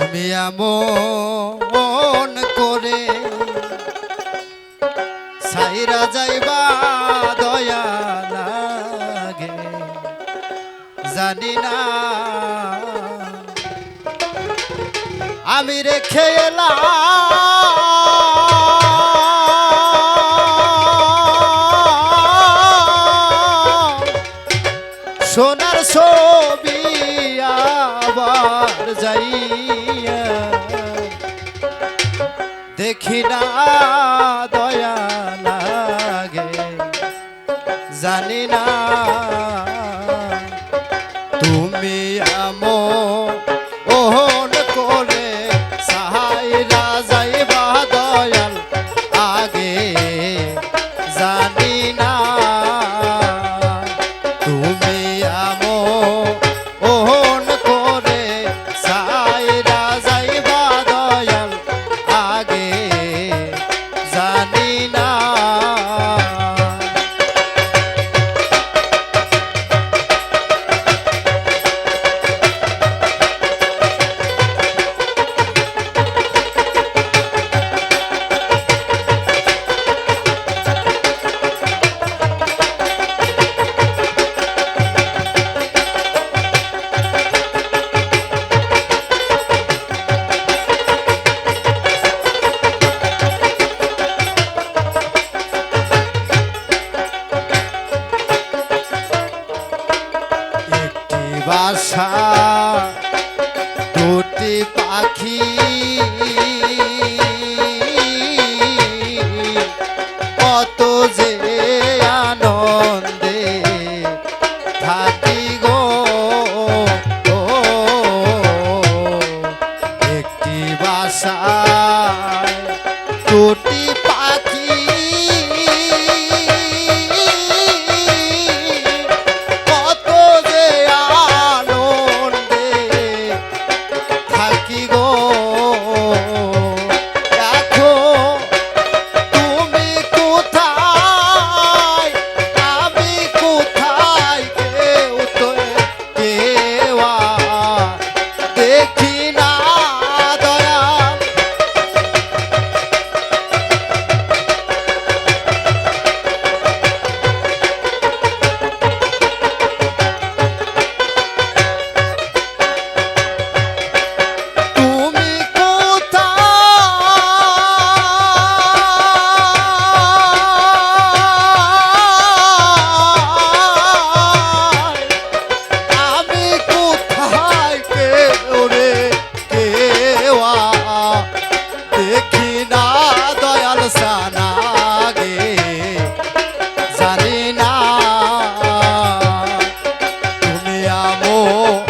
তুমি এমন করে সাইরা যাইবা দয়া লাগে। জানি না আমি রেখে এলাম। সোনার ছবি আবার যাই দেখি না দয়া লাগে। জানি না তুমি আমার sei que ও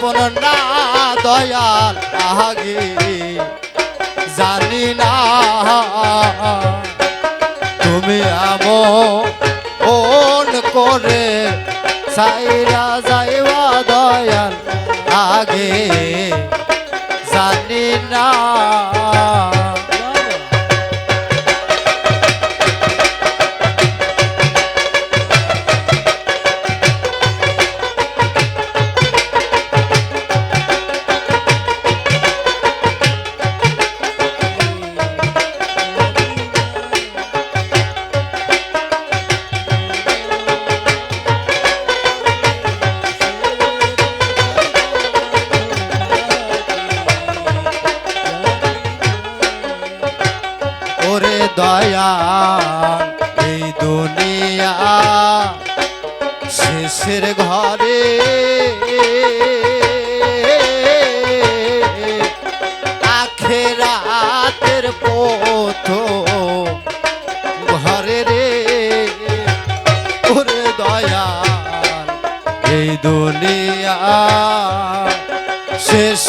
আপন না দয়াল আগে জানি না। তুমি আমন করে সাইরা যাইবা দয়াল আগে জানি না। মায়া এই দুনিয়া শেষের ঘরে। আখেরাতের পথ ঘরে রে ওরে দয়া এই দুনিয়া শেষ